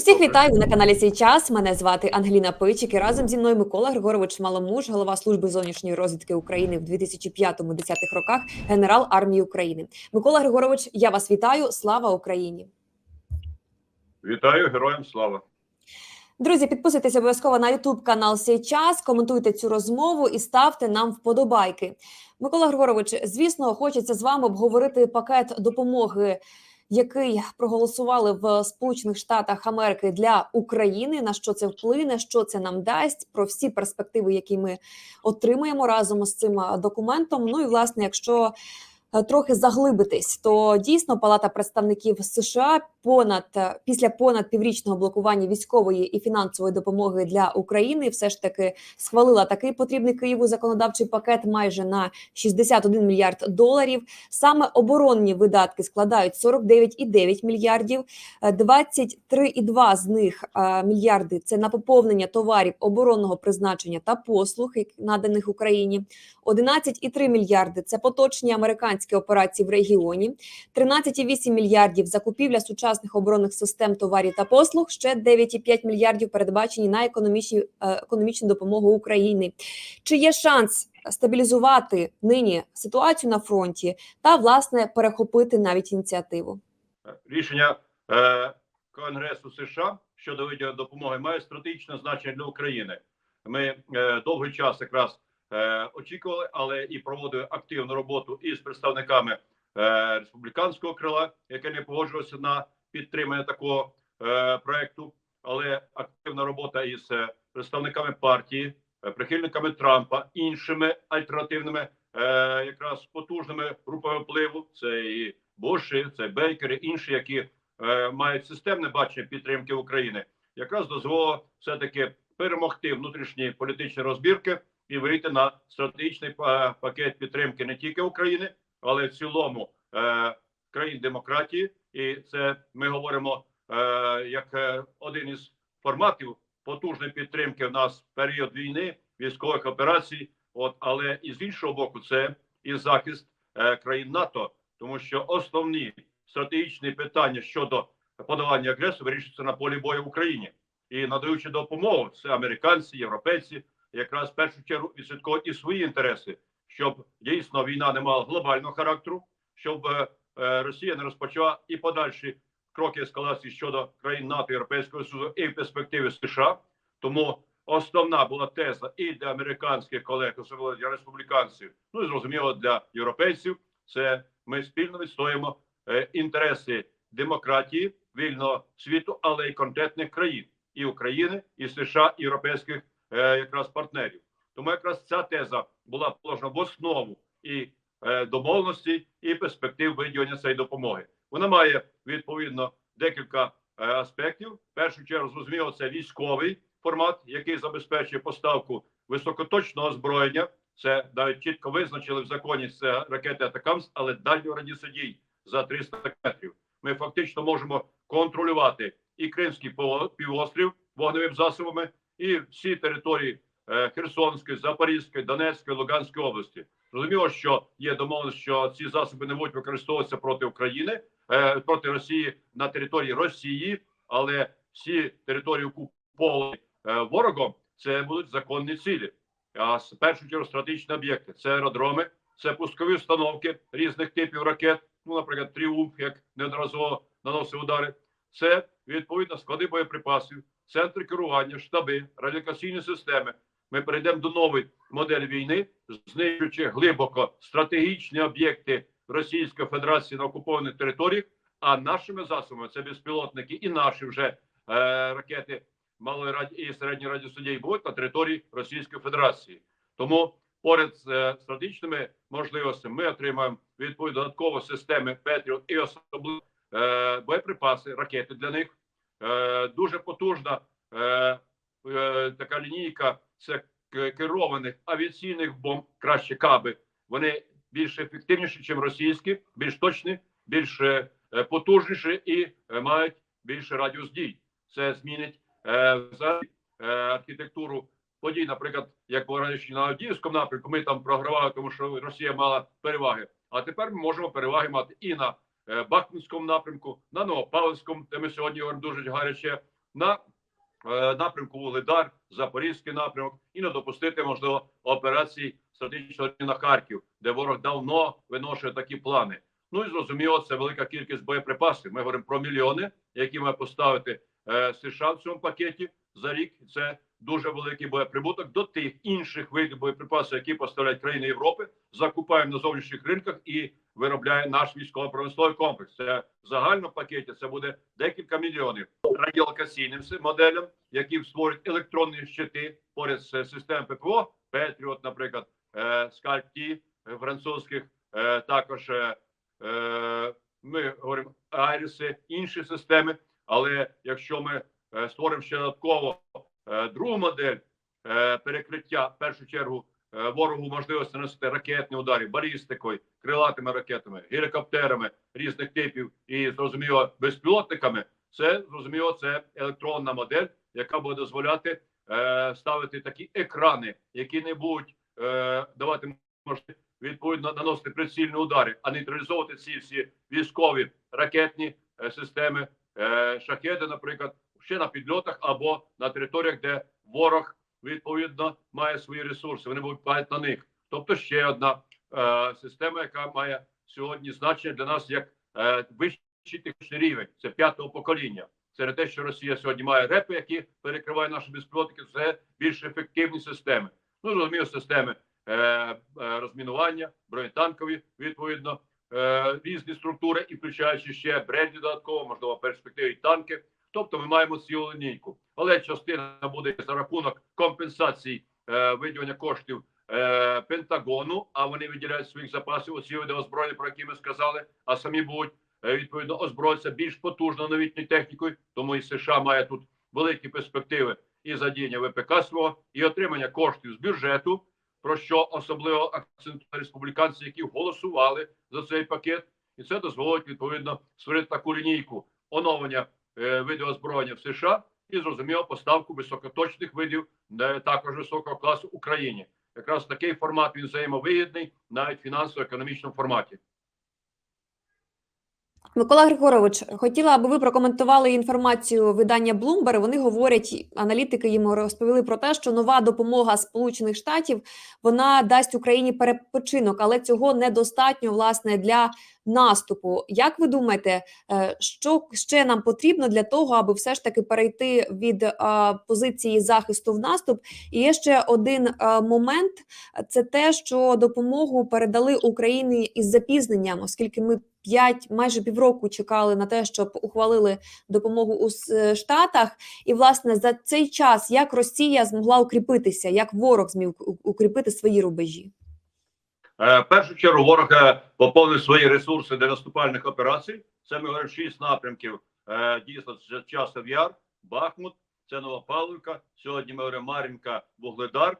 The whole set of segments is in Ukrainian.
Усіх вітаю на каналі Сій час. Мене звати Ангеліна Пичик і разом зі мною Микола Григорович Маломуж, голова служби зовнішньої розвідки України в 2005-2010 роках, генерал армії України. Микола Григорович, я вас вітаю. Слава Україні! Вітаю героям слава. Друзі, підписуйтесь обов'язково на Ютуб канал Сей час, коментуйте цю розмову і ставте нам вподобайки. Микола Григорович, звісно, хочеться з вами обговорити пакет допомоги, який проголосували в Сполучених Штатах Америки для України. На що це вплине, що це нам дасть, про всі перспективи, які ми отримаємо разом з цим документом. Ну і власне, якщо е, трохи заглибитись, то дійсно Палата представників США понад е, після понад піврічного блокування військової і фінансової допомоги для України все ж таки схвалила такий потрібний Києву законодавчий пакет майже на 61 мільярд доларів. Саме оборонні видатки складають 49,9 мільярдів, е, 23,2 з них е, мільярди це на поповнення товарів оборонного призначення та послуг, наданих Україні. 11,3 мільярди це поточні американські операції в регіоні, 13,8 мільярдів закупівля сучасних оборонних систем товарів та послуг. Ще 9,5 мільярдів передбачені на економічні е, економічну допомогу Україні. Чи є шанс стабілізувати нині ситуацію на фронті та власне перехопити навіть ініціативу? Рішення е, Конгресу США щодо виділення допомоги має стратегічне значення для України. Ми е, довгий час якраз е, очікували, але і проводили активну роботу із представниками е, республіканського крила, яке не погоджувалося на підтримання такого е, проекту. Але активна робота із е, представниками партії, е, прихильниками Трампа, іншими альтернативними, е, якраз потужними групами впливу. Це і Боші, це Бейкери, інші, які е, мають системне бачення підтримки України, якраз дозволило все таки перемогти внутрішні політичні розбірки і вийти на стратегічний па- пакет підтримки не тільки України, але в цілому е, країн демократії. І це ми говоримо е, як е, один із форматів потужної підтримки в нас в період війни, військових операцій. От але і з іншого боку, це і захист е, країн НАТО, тому що основні стратегічні питання щодо подолання агресора вирішуються на полі бою в Україні і надаючи допомогу, це американці, європейці, якраз в першу чергу відслідковують і свої інтереси, щоб дійсно війна не мала глобального характеру, щоб е, Росія не розпочала і подальші кроки ескалації щодо країн НАТО, Європейського Союзу і в перспективі США. Тому основна була теза і для американських колег, особливо для республіканців, ну і зрозуміло для європейців. Це ми спільно відстоїмо е, інтереси демократії, вільного світу, але й конкретних країн і України, і США, і європейських е, якраз партнерів. Тому якраз ця теза була положена в основу і е, домовленості, і перспектив виділення цієї допомоги. Вона має відповідно декілька е, аспектів. В першу чергу зрозуміло, це військовий формат, який забезпечує поставку високоточного озброєння. Це навіть чітко визначили в законі це ракети Атакамс, але дальнього радіусу дій за 300 метрів. Ми фактично можемо контролювати і Кримський півострів вогневими засобами, і всі території е, Херсонської, Запорізької, Донецької, Луганської області. Зрозуміло, що є домовленість, що ці засоби не будуть використовуватися проти України, е, проти Росії на території Росії, але всі території окуповані е, ворогом це будуть законні цілі. А з першу чергу стратегічні об'єкти це аеродроми, це пускові установки різних типів ракет. Ну, наприклад, Тріумф, як неодноразово наносив удари. Це відповідно склади боєприпасів, центри керування, штаби, радіокаційні системи. Ми перейдемо до нової моделі війни, знищуючи глибоко стратегічні об'єкти Російської Федерації на окупованих територіях. А нашими засобами це безпілотники і наші вже е, ракети малої раді і середньої радіусу дій будуть на території Російської Федерації. Тому поряд з е, стратегічними можливостями ми отримаємо відповідно додатково системи Петріот і особливо е, боєприпаси, ракети для них. Е, дуже потужна е, така лінійка це керованих авіаційних бомб, краще каби. Вони більш ефективніші, ніж російські, більш точні, більш е, е, потужніші і е, мають більше радіус дій. Це змінить е, взагалі, е, архітектуру подій, наприклад, як було на Авдіївському напрямку, ми там програвали, тому що Росія мала переваги. А тепер ми можемо переваги мати і на е, Бахмутському напрямку, на Новопавлівському, де ми сьогодні говоримо дуже гаряче, на е, напрямку Вугледар, Запорізький напрямок і не допустити можливо операцій стратегічного на Харків, де ворог давно виношує такі плани. Ну і зрозуміло, це велика кількість боєприпасів. Ми говоримо про мільйони, які має поставити е, США в цьому пакеті за рік. Це дуже великий боєприбуток до тих інших видів боєприпасів, які поставляють країни Європи, закупаємо на зовнішніх ринках і виробляє наш військово-промисловий комплекс. Це в загальному пакеті. Це буде декілька мільйонів радіолокаційним моделям, які створюють електронні щити поряд з системою ППО, Петріот, наприклад, е, Скальп-Ті е, французьких, е, також ми говоримо Айриси, інші системи. Але якщо ми створимо ще додатково другу модель е, перекриття, в першу чергу е, ворогу можливості наносити ракетні удари, балістикою, крилатими ракетами, гелікоптерами різних типів і зрозуміло безпілотниками, це зрозуміло, це електронна модель, яка буде дозволяти е, ставити такі екрани, які не будуть е, давати можливість відповідно наносити прицільні удари, а нейтралізовувати ці всі військові ракетні е, системи, е, шахеди, наприклад, ще на підльотах або на територіях, де ворог відповідно має свої ресурси. Вони будуть падати на них. Тобто ще одна е, система, яка має сьогодні значення для нас як е, вищий технічний рівень. Це п'ятого покоління. Це те, що Росія сьогодні має репи, які перекривають наші безпілотники. Це більш ефективні системи. Ну зрозуміло, системи е, е, розмінування, бронетанкові, відповідно, е, різні структури, і включаючи ще бренді додатково, можливо, перспективи і танки. Тобто ми маємо цілу лінійку, але частина буде за рахунок компенсацій е, виділення коштів е, Пентагону, а вони виділяють своїх запасів оці види озброєння, про які ми сказали, а самі будуть е, відповідно озброїтися більш потужно новітньою технікою. Тому і США має тут великі перспективи і задіяння ВПК свого, і отримання коштів з бюджету, про що особливо акцентують республіканці, які голосували за цей пакет, і це дозволить відповідно створити таку лінійку оновлення видів озброєння в США і зрозуміло поставку високоточних видів е, також високого класу Україні. Якраз такий формат він взаємовигідний навіть в фінансово-економічному форматі. Микола Григорович, хотіла, аби ви прокоментували інформацію видання Bloomberg. Вони говорять, аналітики їм розповіли про те, що нова допомога Сполучених Штатів вона дасть Україні перепочинок, але цього недостатньо власне для наступу. Як ви думаєте, е, що ще нам потрібно для того, аби все ж таки перейти від позиції захисту в наступ? І є ще один е, момент: це те, що допомогу передали Україні із запізненням, оскільки ми п'ять майже півроку чекали на те, щоб ухвалили допомогу у е, Штатах. І власне за цей час як Росія змогла укріпитися, як ворог зміг укріпити свої рубежі? Е, першу чергу ворог е, поповнив свої ресурси для наступальних операцій. Це ми говоримо шість напрямків. Дійсно, це часов яр, Бахмут, це Новопавлівка. Сьогодні ми говоримо Мар'їнка, Вугледар,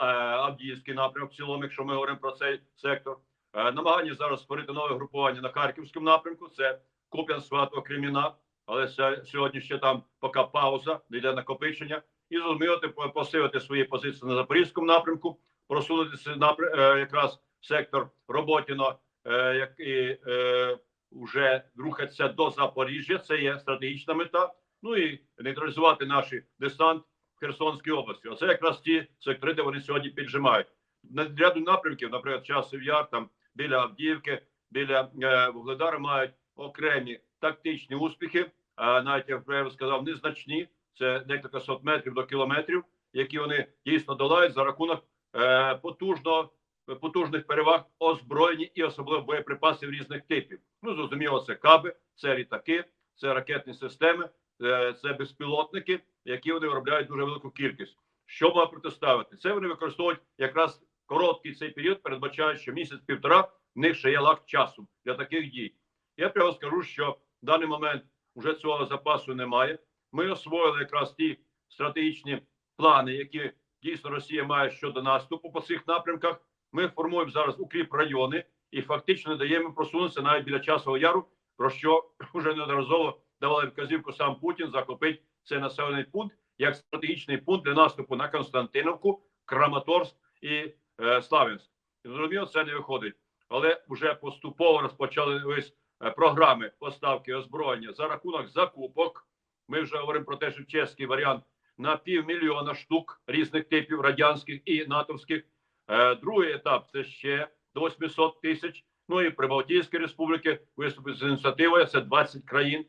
Авдіївський напрямок. В цілому, якщо ми говоримо про цей сектор. Е, Намагання зараз створити нове групування на Харківському напрямку. Це Куп'ян, Сватово, Креміна. Але сьогодні ще там поки пауза, йде накопичення. І зрозуміло, типу, посилити свої позиції на Запорізькому напрямку, просунутися напр- е, якраз сектор Роботіно, е, як і е, вже рухатися до Запоріжжя. Це є стратегічна мета. Ну і нейтралізувати наш десант в Херсонській області. Оце якраз ті сектори, де вони сьогодні піджимають. На ряду напрямків, наприклад, часів яр там біля Авдіївки, біля е, Вугледара мають окремі тактичні успіхи, навіть я сказав, незначні. Це декілька сот метрів до кілометрів, які вони дійсно долають за рахунок е, потужного потужних переваг озброєння і особливо боєприпасів різних типів. Ну зрозуміло, це каби, це літаки, це ракетні системи, е, це безпілотники, які вони виробляють дуже велику кількість. Що має протиставити? Це вони використовують якраз короткий цей період, передбачають, що місяць-півтора в них ще є лак часу для таких дій. Я прямо скажу, що в даний момент вже цього запасу немає. Ми освоїли якраз ті стратегічні плани, які дійсно Росія має щодо наступу по цих напрямках. Ми формуємо зараз укріп райони і фактично даємо просунутися навіть біля часового яру, про що вже неодноразово давали вказівку сам Путін захопити цей населений пункт як стратегічний пункт для наступу на Константиновку, Краматорськ і е, Славянськ. І зрозуміло, це не виходить, але вже поступово розпочали е, програми поставки озброєння за рахунок закупок Ми вже говоримо про те, що чеський варіант на півмільйона штук різних типів радянських і натовських. Е, Другий етап це ще до 800 тисяч. Ну і Прибалтійські республіки виступить з ініціативою. Це 20 країн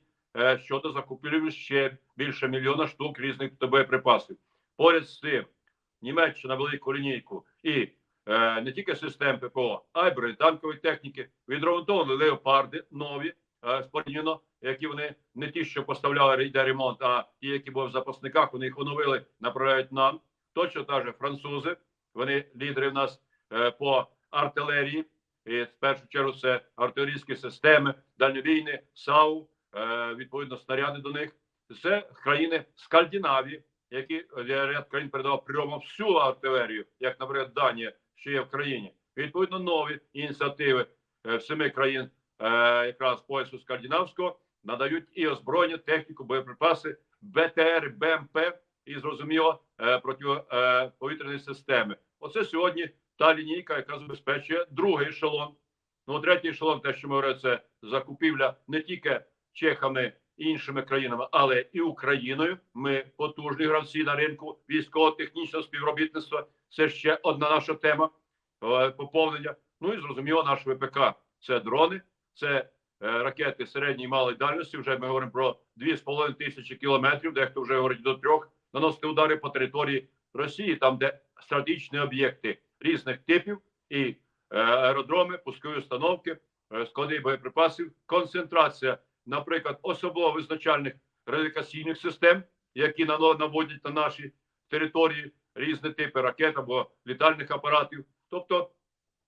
щодо закупівлі ще більше мільйона штук різних боєприпасів. Поряд з цим Німеччина велику лінійку і не тільки систем ППО, а й бронетанкової техніки. Відремонтовували леопарди нові е, спорівняно, які вони не ті, що поставляли йде ремонт, а ті, які були в запасниках, вони їх оновили, направляють нам. Точно так же французи. Вони лідери в нас е, по артилерії. І в першу чергу це артилерійські системи, дальньовійни, САУ, е, відповідно снаряди до них. Це країни Скандинавії, які е, ряд країн передавав прямо всю артилерію, як, наприклад, Данія, що є в країні. Відповідно, нові ініціативи е, в семи країн е, якраз поясу скандинавського надають і озброєння, техніку, боєприпаси, БТР, БМП і зрозуміло е, протиповітряні системи. Оце сьогодні та лінійка, яка забезпечує другий ешелон. Ну, третій ешелон, те, що ми говоримо, це закупівля не тільки чехами і іншими країнами, але і Україною. Ми потужні гравці на ринку військово-технічного співробітництва. Це ще одна наша тема е, поповнення. Ну і зрозуміло, наш ВПК це дрони, це е, ракети середньої малої дальності. Вже ми говоримо про 2,5 тисячі кілометрів, дехто вже говорить до трьох, наносити удари по території Росії, там де стратегічні об'єкти різних типів і е, аеродроми, пускові установки, склади боєприпасів, концентрація, наприклад, особливо визначальних радикаційних систем, які наводять на наші території різні типи ракет або літальних апаратів. Тобто,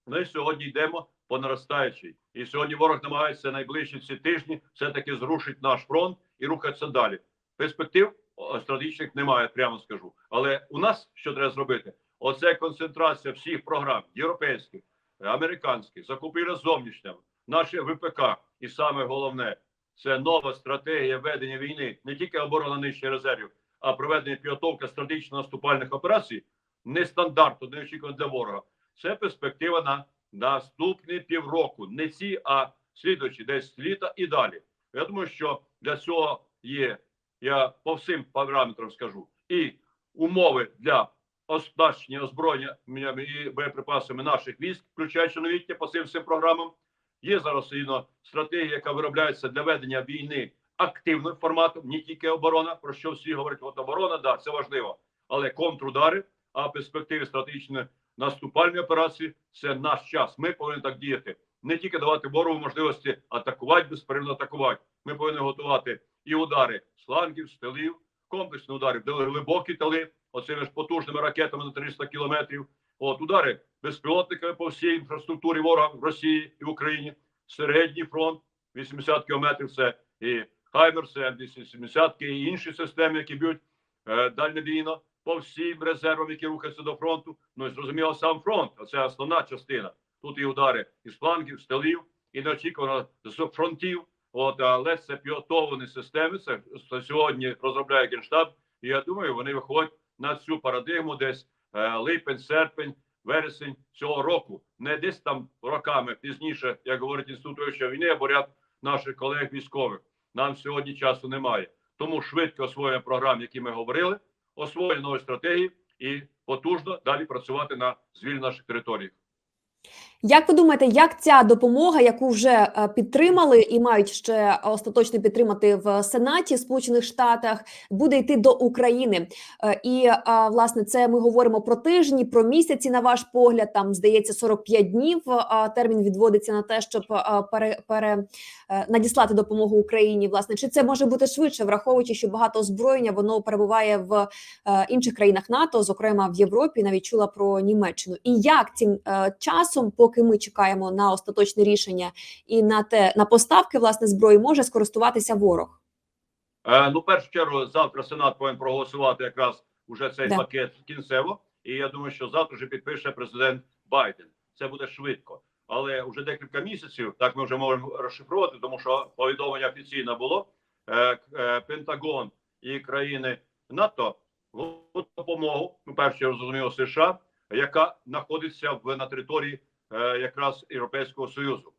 ми сьогодні йдемо по наростаючій, і сьогодні ворог намагається найближчі ці тижні все-таки зрушити наш фронт і рухатися далі. Перспектив стратегічних немає, прямо скажу. Але у нас що треба зробити? Оце концентрація всіх програм європейських, американських, закупівля зовнішня, наше ВПК, і саме головне це нова стратегія ведення війни, не тільки оборона нижче резервів, проведення підготовка стратегічно наступальних операцій нестандартно, неочікувано для ворога. Це перспектива на наступні півроку, не ці, а слідуючі десь літа і далі. Я думаю, що для цього є, я по всім параметрам скажу, і умови для оснащення озброєння і боєприпасами наших військ, включаючи новітнє по цим всім програмам. Є зараз стратегія, яка виробляється для ведення війни активним форматом, не тільки оборона, про що всі говорять, от оборона, да, це важливо, але контрудари, а в перспективі стратегічної наступальні операції це наш час. Ми повинні так діяти. Не тільки давати ворогу можливості атакувати, безперервно атакувати. Ми повинні готувати і удари з флангів, з тилів, комплексні удари, глибокі тили, оцими ж потужними ракетами на 300 кілометрів. От удари безпілотниками по всій інфраструктурі ворога в Росії і в Україні. Середній фронт 80 кілометрів. Це і Хаймерс, це М270 і інші системи, які б'ють е, дальнобійно по всім резервам, які рухаються до фронту. Ну і зрозуміло, сам фронт. а Це основна частина. Тут і удари із флангів, з тилів, і неочікувано з фронтів. От але це підготовлені системи. Це, сьогодні розробляє генштаб. І я думаю, вони виходять на цю парадигму десь е, липень, серпень, вересень цього року, не десь там роками пізніше, як говорить інститут війни або ряд наших колег військових. Нам сьогодні часу немає. Тому швидко освоюємо програм, які ми говорили, освоюємо нові стратегії і потужно далі працювати на звільнених наших територій. Як ви думаєте, як ця допомога, яку вже е, підтримали і мають ще остаточно підтримати в Сенаті Сполучених Штатах, буде йти до України? Е, І е, власне це ми говоримо про тижні, про місяці. На ваш погляд, там здається 45 днів. Термін відводиться на те, щоб пере, пере надіслати допомогу Україні. Власне, чи це може бути швидше, враховуючи, що багато озброєння воно перебуває в інших країнах НАТО, зокрема в Європі, навіть чула про Німеччину. І як цим часом, поки ми чекаємо на остаточне рішення і на те на поставки власне зброї, може скористуватися ворог? Е, ну, в першу чергу, завтра Сенат повинен проголосувати якраз уже цей Да. пакет кінцево. І я думаю, що завтра вже підпише президент Байден. Це буде швидко. Але вже декілька місяців, так ми вже можемо розшифрувати, тому що повідомлення офіційно було. Е, е, Пентагон і країни НАТО допомогу, ну, перше зрозуміло, США, яка знаходиться в на території якраз Європейського Союзу.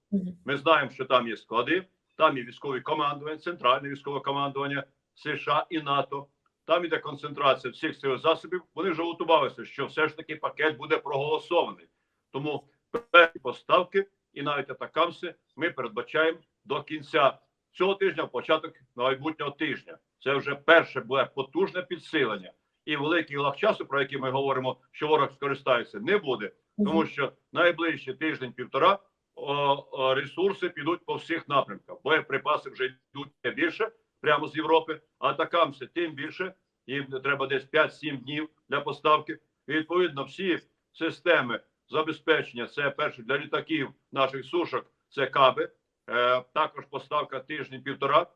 Ми знаємо, що там є склади, там є військові командування, центральне військове командування, США і НАТО. Там іде концентрація всіх цих засобів. Вони вже готувалися, що все ж таки пакет буде проголосований. Тому перші поставки і навіть атакамси ми передбачаємо до кінця цього тижня, початок майбутнього тижня. Це вже перше буде потужне підсилення. І великий лаг часу, про який ми говоримо, що ворог скористається, не буде, тому що найближчий тиждень-півтора о, о, ресурси підуть по всіх напрямках. Боєприпаси вже йдуть більше прямо з Європи, а атакамси тим більше. Їм треба десь 5-7 днів для поставки. І відповідно всі системи забезпечення це перше для літаків наших сушок, це каби. Е, також поставка тиждень-півтора.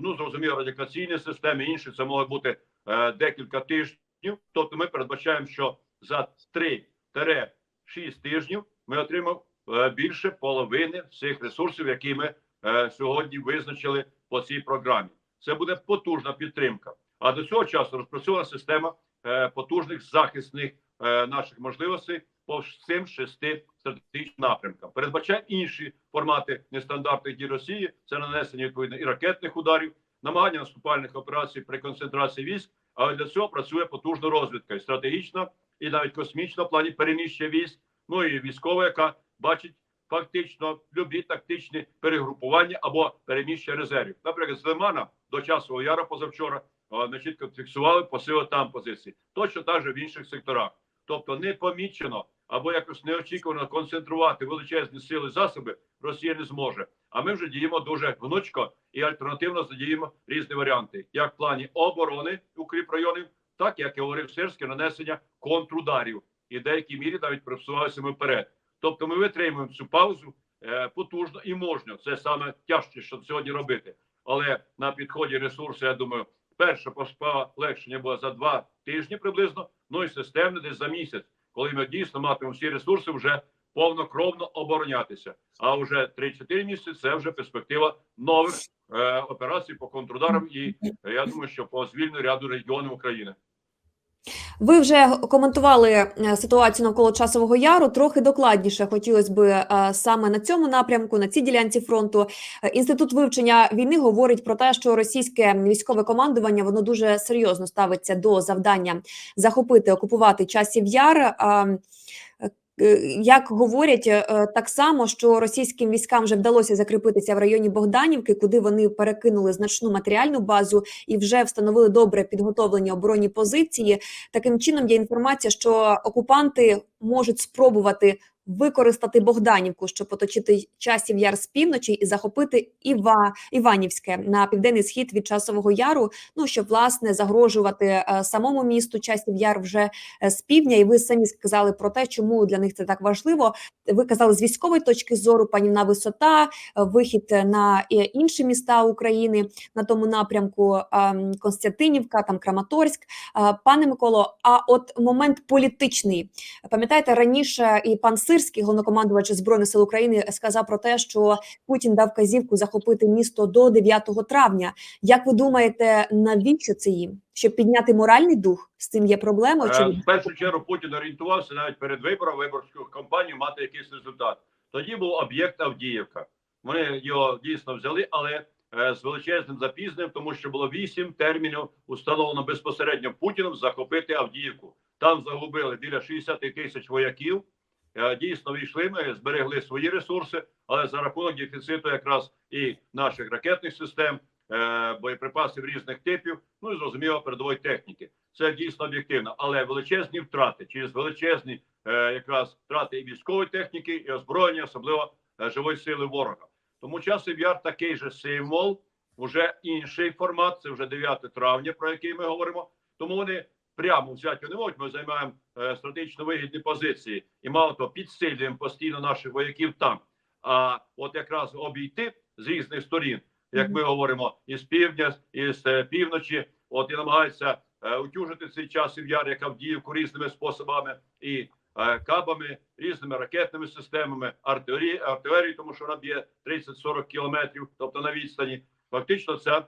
Ну зрозуміло, радіокаційні системи, інші це може бути е, декілька тижнів. Тобто, ми передбачаємо, що за 3-6 тижнів ми отримаємо е, більше половини всіх ресурсів, які ми е, сьогодні визначили по цій програмі. Це буде потужна підтримка. А до цього часу розпрацьована система е, потужних захисних наших можливостей по всім шести стратегічним напрямкам. Передбачає інші формати нестандартних дій Росії. Це нанесення відповідно і ракетних ударів, намагання наступальних операцій при концентрації військ. Але для цього працює потужна розвідка і стратегічна, і навіть космічна в плані переміщення військ. Ну і військова, яка бачить фактично любі тактичні перегрупування або переміщення резервів. Наприклад, з Лимана до часу яра позавчора а, чітко фіксували посили там позиції. Точно так же в інших секторах. Тобто не помічено або якось неочікувано концентрувати величезні сили засоби Росія не зможе. А ми вже діємо дуже гнучко і альтернативно задіємо різні варіанти, як в плані оборони укріпрайонів, так як я говорив, сирське нанесення контрударів і в деякій мірі навіть просувалися ми вперед. Тобто, ми витримуємо цю паузу е, потужно і можна. Це саме тяжче, що сьогодні робити. Але на підході ресурси, я думаю, перше полегшення було за два тижні приблизно, ну і системне десь за місяць, коли ми дійсно матимемо всі ресурси вже повнокровно оборонятися. А вже 3-4 місяці це вже перспектива нових е, операцій по контрударам. І е, я думаю, що по звільненню ряду регіонів України. Ви вже коментували е, ситуацію навколо часового яру. Трохи докладніше хотілося б е, саме на цьому напрямку, на цій ділянці фронту. Е, Інститут вивчення війни говорить про те, що російське військове командування воно дуже серйозно ставиться до завдання захопити, окупувати часів яр. Е, Як говорять е, так само, що російським військам вже вдалося закріпитися в районі Богданівки, куди вони перекинули значну матеріальну базу і вже встановили добре підготовлені оборонні позиції. Таким чином є інформація, що окупанти можуть спробувати використати Богданівку, щоб оточити часів яр з півночі і захопити Іва Іванівське на південний схід від часового яру. Ну щоб власне загрожувати е, самому місту часів яр вже е, з півдня. І ви самі сказали про те, чому для них це так важливо. Ви казали з військової точки зору, панівна висота, е, вихід на інші міста України на тому напрямку ем, Константинівка, там Краматорськ. Пане Миколо, а от момент політичний. Пам'ятаєте, раніше і пан Сирський, головнокомандувач збройних сил України, сказав про те, що Путін дав казівку захопити місто до 9 травня. Як ви думаєте, навіщо це їм? Щоб підняти моральний дух? З цим є проблема? Е, Очевидно. В першу чергу Путін орієнтувався навіть перед вибором виборську кампанію мати якийсь результат. Тоді був об'єкт Авдіївка. Вони його дійсно взяли, але е, з величезним запізненням, тому що було вісім термінів установлено безпосередньо Путіном захопити Авдіївку. Там загубили біля 60 тисяч вояків. Е, Дійсно війшли. Ми зберегли свої ресурси, але за рахунок дефіциту якраз і наших ракетних систем, е, боєприпасів різних типів, ну і зрозуміло передової техніки. Це дійсно об'єктивно, але величезні втрати через величезні е, якраз втрати і військової техніки, і озброєння, особливо живої сили ворога. Тому часів яр такий же символ, вже інший формат. Це вже 9 травня, про який ми говоримо. Тому вони прямо взяти не можуть. Ми займаємо е, стратегічно вигідні позиції і мало того, підсилюємо постійно наших вояків там. А от якраз обійти з різних сторін, як ми говоримо, із півдня, із е, півночі, от і намагаються е, утюжити цей час і в яр, як Авдіївку різними способами і кабами, різними ракетними системами, артилерії, артилерії, тому що вона б'є 30-40 кілометрів, тобто на відстані. Фактично, ця е,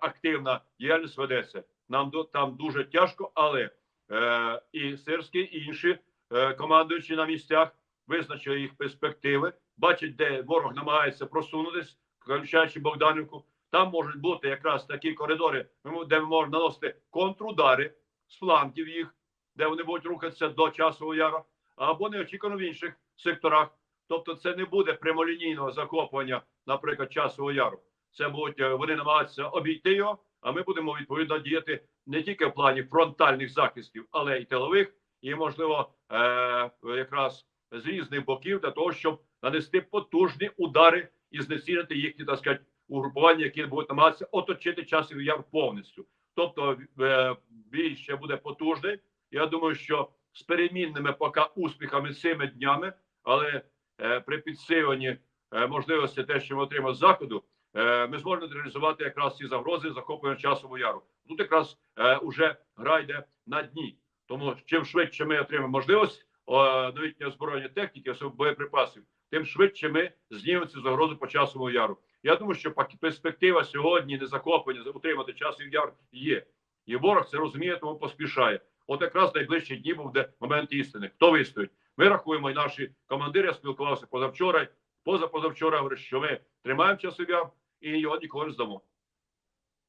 активна діяльність ведеться. Нам там дуже тяжко, але е, і Сирський, і інші е, командуючі на місцях визначили їх перспективи, бачать, де ворог намагається просунутись, включаючи Богданівку. Там можуть бути якраз такі коридори, де ми можемо наносити контрудари з флангів їх, де вони будуть рухатися до часового яру, або неочікувано в інших секторах. Тобто, це не буде прямолінійного захоплення, наприклад, часового яру. Це будуть е, вони намагатися обійти його. А ми будемо відповідно діяти не тільки в плані фронтальних захистів, але й тилових, і можливо, е- якраз з різних боків для того, щоб нанести потужні удари і знецінити їхні так сказати, угрупування, які будуть намагатися оточити часовий яр повністю. Тобто е, бій ще буде потужний. Я думаю, що з перемінними поки успіхами цими днями, але е, при підсиленні е, можливості те, що ми отримали з заходу, ми зможемо реалізувати якраз ці загрози захоплення часового яру. Тут якраз е, уже гра йде на дні. Тому чим швидше ми отримаємо можливість новітнього озброєння техніки, особливо боєприпасів, тим швидше ми знімемо цю загрозу по часовому яру. Я думаю, що перспектива сьогодні не захоплення, утримати часовий яр є. І ворог це розуміє, тому поспішає. От якраз найближчі дні буде момент істини. Хто вистоїть? Ми рахуємо, і наші командири я спілкувався позавчора, позапозавчора, говорять, що ми тримаємо часовий яр і його ніколи не здамо.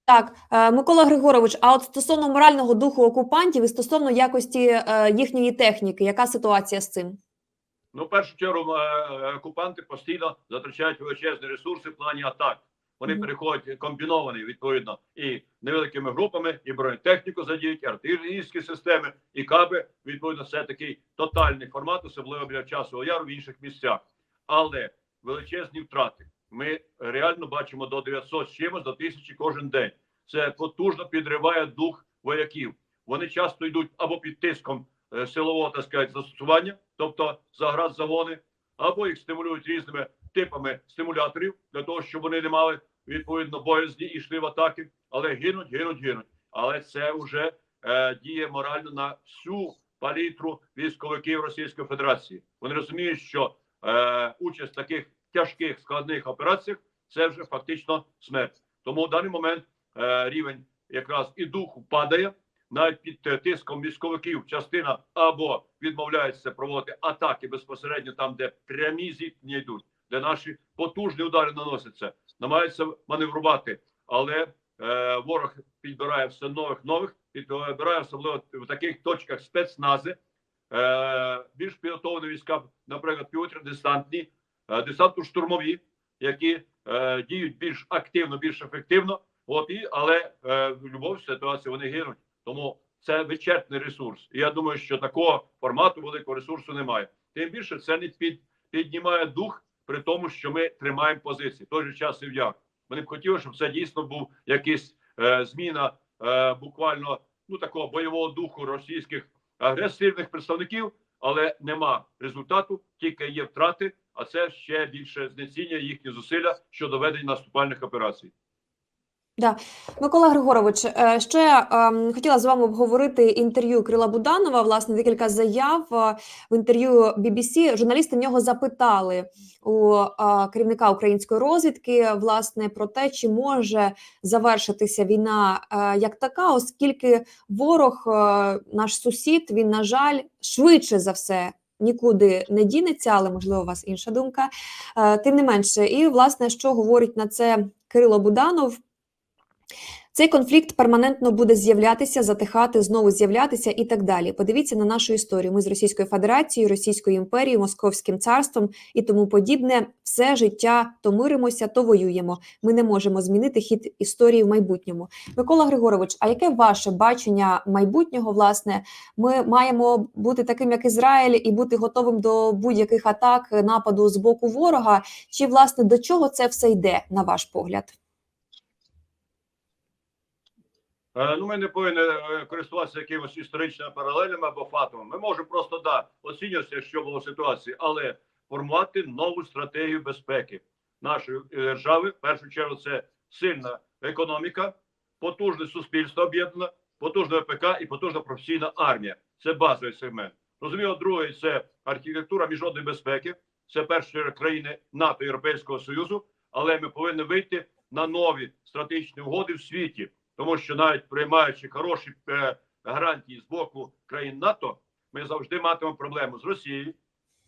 Так, е, Микола Григорович, а от стосовно морального духу окупантів і стосовно якості е, їхньої техніки, яка ситуація з цим? Ну, в першу чергу, е, окупанти постійно затрачають величезні ресурси в плані атак. Вони Мгм. переходять комбіновані відповідно і невеликими групами, і бронетехніку задіють, і артилерійські системи, і каби. Відповідно, це такий тотальний формат, особливо біля часового яру в інших місцях. Але величезні втрати. Ми реально бачимо до 900 з чимось, до тисячі кожен день. Це потужно підриває дух вояків. Вони часто йдуть або під тиском е, силового так сказати, застосування, тобто заград загони, або їх стимулюють різними типами стимуляторів для того, щоб вони не мали відповідно боязні і йшли в атаки, але гинуть, гинуть, гинуть. Але це вже е, діє морально на всю палітру військовиків Російської Федерації. Вони розуміють, що е, участь таких тяжких складних операціях це вже фактично смерть. Тому в даний момент е, рівень якраз і духу падає. Навіть під тиском військовиків частина або відмовляється проводити атаки безпосередньо там, де прямі зіткнення йдуть, де наші потужні удари наносяться, намагаються маневрувати, але е, ворог підбирає все нових нових, підбирає особливо в таких точках спецнази, е, більш підготовлені війська, наприклад, півотря-десантні, е, десантно-штурмові, які е, діють більш активно, більш ефективно. От і але е, в будь-якій ситуації вони гинуть. Тому це вичерпний ресурс. І я думаю, що такого формату великого ресурсу немає. Тим більше це не під, піднімає дух при тому, що ми тримаємо позиції. Той же час і в як. Вони б хотіли, щоб це дійсно був якийсь е, зміна е, буквально ну такого бойового духу російських агресивних представників, але нема результату, тільки є втрати. А це ще більше знецінює їхні зусилля щодо ведення наступальних операцій. Микола Григорович, е, ще ем, хотіла з вами обговорити інтерв'ю Крила Буданова. Власне, декілька заяв е, в інтерв'ю BBC. Журналісти нього запитали у е, керівника української розвідки власне про те, чи може завершитися війна е, як така, оскільки ворог, е, наш сусід, він на жаль швидше за все. Нікуди не дінеться, але можливо у вас інша думка. Е, Тим не менше, і власне, що говорить на це Кирило Буданов, цей конфлікт перманентно буде з'являтися, затихати, знову з'являтися і так далі. Подивіться на нашу історію. Ми з Російською Федерацією, Російською імперією, Московським царством і тому подібне. Все життя то миримося, то воюємо. Ми не можемо змінити хід історії в майбутньому. Микола Григорович, а яке ваше бачення майбутнього? Власне, ми маємо бути таким, як Ізраїль, і бути готовим до будь-яких атак, нападу з боку ворога. Чи власне до чого це все йде, на ваш погляд? Е, Ну, ми не повинні е, користуватися якимось історичними паралелями або фактами. Ми можемо просто да оцінювати, що було в ситуації, але формувати нову стратегію безпеки нашої е, держави. В першу чергу це сильна економіка, потужне суспільство об'єднане, потужна ВПК і потужна професійна армія. Це базовий сегмент. Розуміло, другий це архітектура міжнародної безпеки. Це перші країни НАТО Європейського Союзу, але ми повинні вийти на нові стратегічні угоди в світі тому що навіть приймаючи хороші е, гарантії з боку країн НАТО, ми завжди матимемо проблему з Росією,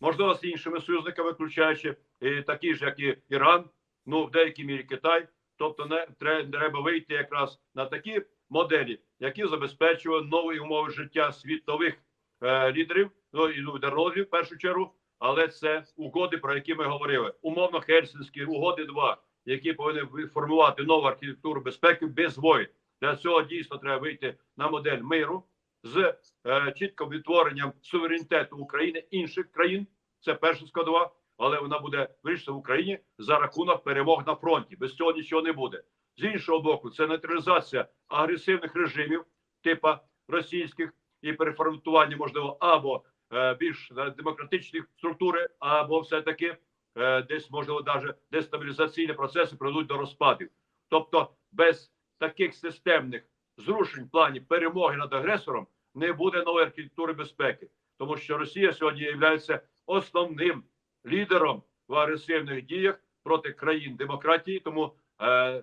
можливо, з іншими союзниками, включаючи е, такі ж, як і Іран, ну в деякій мірі Китай, Тобто, не треба вийти якраз на такі моделі, які забезпечують нові умови життя світових е, лідерів, ну і народів в першу чергу. Але це угоди, про які ми говорили. Умовно, Хельсинські угоди 2, які повинні ви- формувати нову архітектуру безпеки без воїн. Для цього дійсно треба вийти на модель миру з е, чітким відтворенням суверенітету України інших країн. Це перша складова, але вона буде вирішена в Україні за рахунок перемог на фронті. Без цього нічого не буде. З іншого боку, це нейтралізація агресивних режимів, типа російських, і переформатування можливо або е, більш е, демократичні структури, або все таки десь можливо навіть дестабілізаційні процеси приведуть до розпадів. Тобто, без таких системних зрушень в плані перемоги над агресором не буде нової архітектури безпеки, тому що Росія сьогодні є основним лідером в агресивних діях проти країн демократії. Тому е,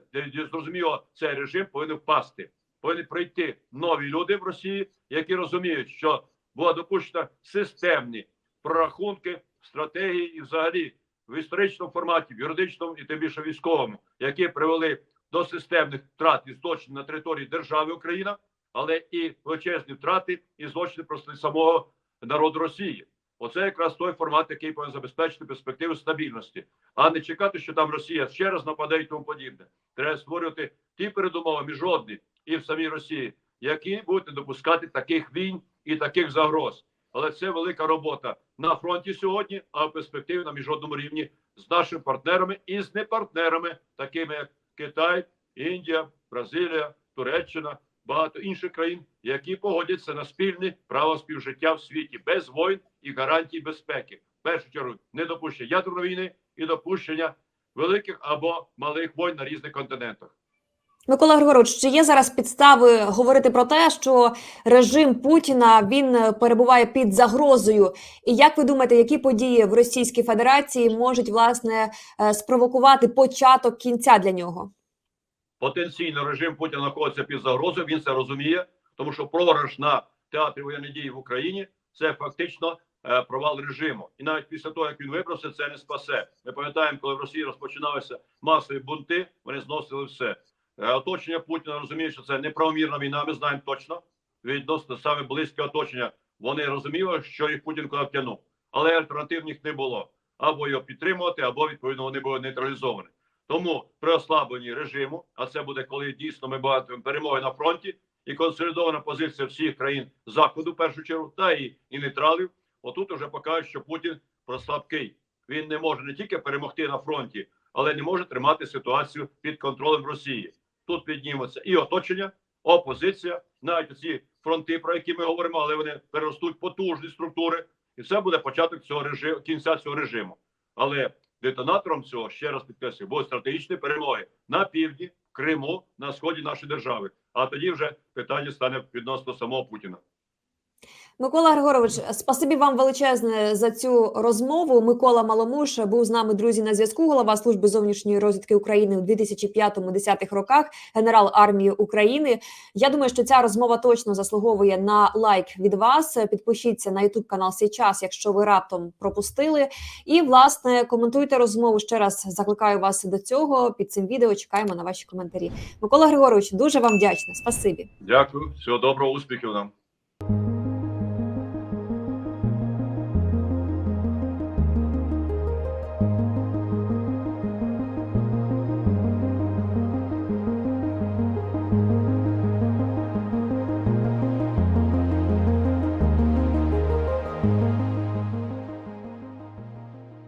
зрозуміло, цей режим повинен впасти. Повинні прийти нові люди в Росії, які розуміють, що була допущена системні прорахунки, стратегії і взагалі в історичному форматі, в юридичному і тим більше військовому, які привели до системних втрат і злочинів на території держави Україна, але і величезні втрати і злочини проти самого народу Росії. Оце якраз той формат, який повинен забезпечити перспективу стабільності, а не чекати, що там Росія ще раз нападе і тому подібне. Треба створювати ті передумови міжнародні і в самій Росії, які будуть не допускати таких війн і таких загроз. Але це велика робота на фронті сьогодні, а в перспективі на міжнародному рівні з нашими партнерами і з непартнерами, такими як Китай, Індія, Бразилія, Туреччина, багато інших країн, які погодяться на спільне право співжиття в світі без воїн і гарантій безпеки. В першу чергу недопущення ядерної війни і допущення великих або малих воїн на різних континентах. Микола Григорович, чи є зараз підстави говорити про те, що режим Путіна він е, перебуває під загрозою? І як ви думаєте, які події в Російській Федерації можуть власне е, спровокувати початок кінця для нього? потенційно режим Путіна знаходиться під загрозою. Він це розуміє, тому що програш на театрі воєнних дій в Україні це фактично е, провал режиму. І навіть після того, як він вибрався, це не спасе. Ми пам'ятаємо, коли в Росії розпочиналися масові бунти, вони зносили все. Е, Оточення Путіна розуміє, що це неправомірна війна. Ми знаємо точно відносно саме близьке оточення. Вони розуміли, що їх Путін куди втягнув, але альтернатив в них не було або його підтримувати, або відповідно вони були нейтралізовані. Тому при ослабленні режиму, а це буде коли дійсно ми бачимо перемоги на фронті і консолідована позиція всіх країн заходу, в першу чергу, та і, і нейтралів. Отут уже покажуть, що Путін прослабкий. Він не може не тільки перемогти на фронті, але не може тримати ситуацію під контролем Росії. Тут підніметься і оточення, опозиція, навіть ці фронти, про які ми говоримо, але вони переростуть потужні структури, і це буде початок цього режиму, кінця цього режиму. Але детонатором цього ще раз підкреслюю, будуть стратегічні перемоги на півдні, Криму, на сході нашої держави. А тоді вже питання стане відносно самого Путіна. Микола Григорович, спасибі вам величезне за цю розмову. Микола Маломуш був з нами друзі на зв'язку. Голова служби зовнішньої розвідки України у 2005-2010 роках, генерал армії України. Я думаю, що ця розмова точно заслуговує на лайк від вас. Підпишіться на Ютуб канал Січас, якщо ви раптом пропустили. І власне коментуйте розмову. Ще раз закликаю вас до цього. Під цим відео чекаємо на ваші коментарі. Микола Григорович, дуже вам вдячна. Спасибі. Дякую, всього доброго, успіхів нам.